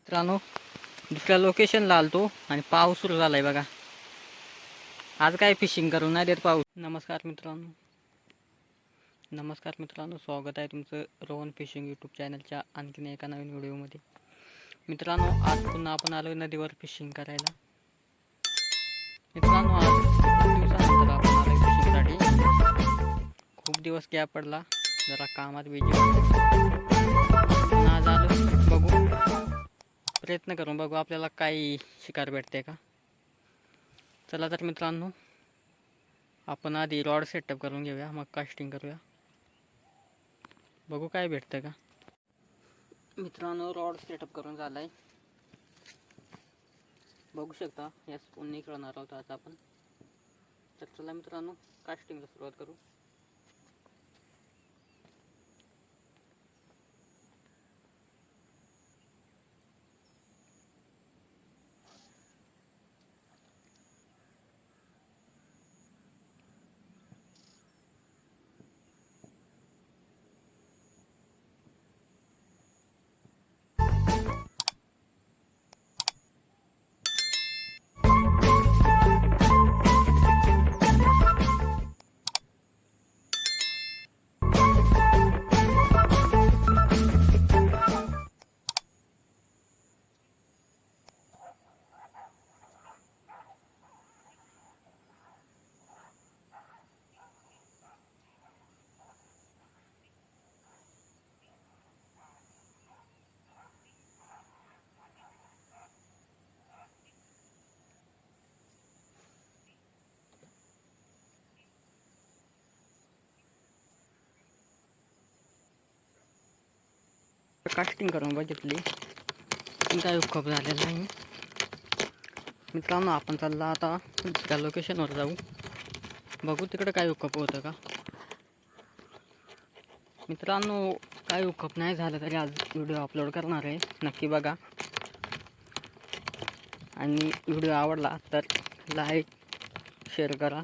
मित्रांनो दुसऱ्या लोकेशनला आलतो आणि पाऊस सुरू झालाय बघा. आज काय फिशिंग करून नाही देत पाऊस? नमस्कार मित्रांनो. नमस्कार मित्रांनो स्वागत आहे तुमचं रोहन फिशिंग यूट्यूब चॅनलच्या आणखीन एका नवीन व्हिडिओमध्ये. मित्रांनो आज पुन्हा आपण आलो नदीवर फिशिंग करायला. मित्रांनो आज दिवसानंतर आपण आलो फिशिंगसाठी खूप दिवस गॅप पडला. जरा कामात बिजी आज आलो प्रयत्न करून बघू आपल्याला काही शिकार भेटते का? चला तर मित्रांनो, आपण आधी रॉड सेटअप करून घेऊया, मग कास्टिंग करूया. बघू काय भेटतं का? मित्रांनो रॉड सेटअप करून झालाय. बघू शकता, या स्पूनने खेळणार आहोत आता आपण. चला मित्रांनो कास्टिंगला सुरुवात करू. कास्टिंग करून बघितली. पण काय उपखप झालेला नाही. मित्रांनो आपण चालला आता त्या लोकेशनवर जाऊ. बघू तिकडं काय उकप होतं का. मित्रांनो काय उकप नाही झालं तरी आज व्हिडिओ अपलोड करणार आहे. नक्की बघा. आणि व्हिडिओ आवडला तर लाईक शेअर करा.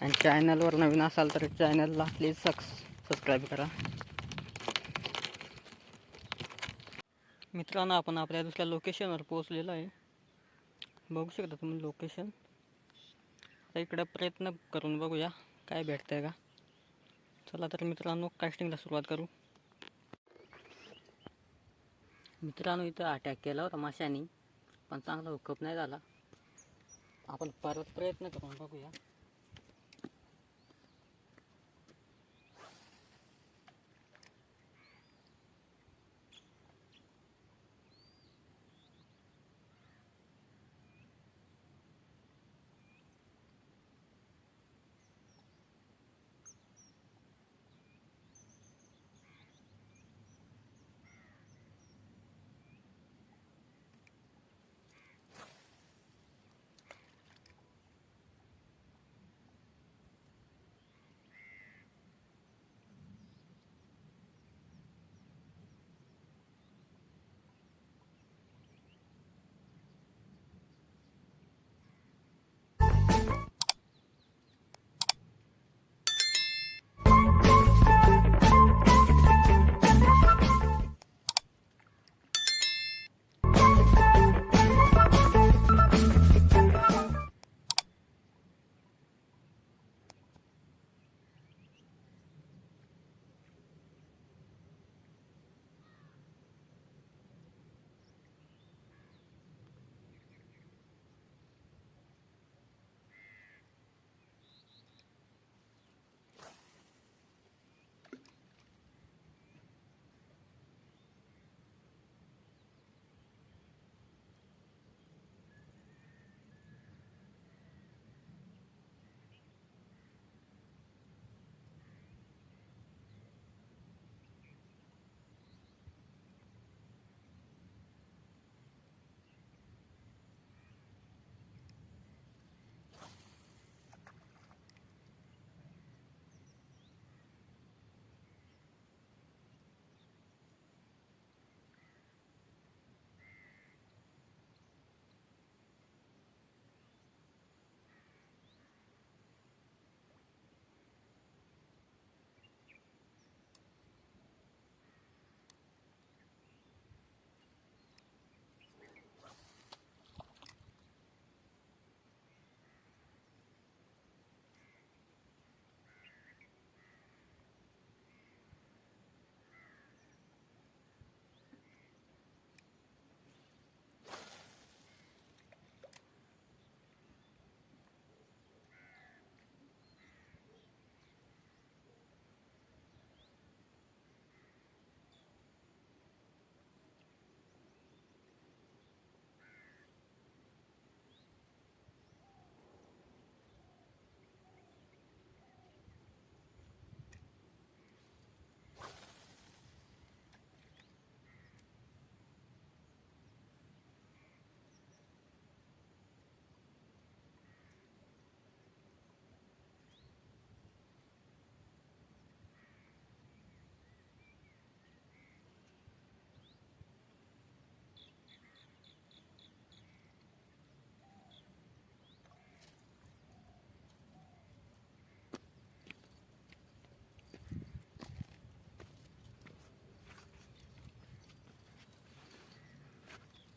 आणि चॅनलवर नवीन असाल तर चॅनलला प्लीज सक्स सबस्क्राईब करा. मित्रांनो आपण आपल्या दुसऱ्या लोकेशनवर पोहोचलेलो आहे. बघू शकता तुम्ही लोकेशन आता इकडं प्रयत्न करून बघूया काय भेटतंय का. चला तर मित्रांनो कास्टिंगला सुरुवात करू. मित्रांनो इथं अटॅक केला होता माशानी पण चांगला हुकअप नाही झाला. आपण परत प्रयत्न करून बघूया.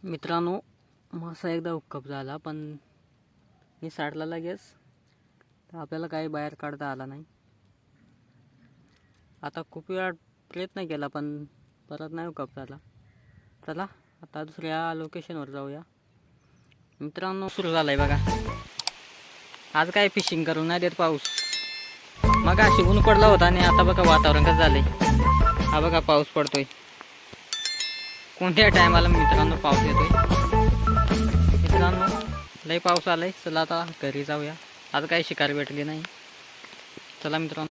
मित्रांनो मासा एकदा हुक्कप झाला पण मी साठला लगेच. तर आपल्याला काही बाहेर काढता आला नाही. आता खूप वेळा प्रयत्न केला पण परत नाही हुकप झाला. चला आता दुसऱ्या लोकेशनवर जाऊया. मित्रांनो सुरू झाला आहे बघा. आज काय फिशिंग करून नाही देत पाऊस. मग अशी ऊन पडला होता आणि आता बघा वातावरण कसं आहे हा बघा पाऊस पडतोय. कोणत्या टायमाला मित्रांनो पाऊस येतोय. मित्रांनो लय पाऊस आलाय. चला आता घरी जाऊया. आज काही शिकार भेटली नाही. चला मित्रांनो.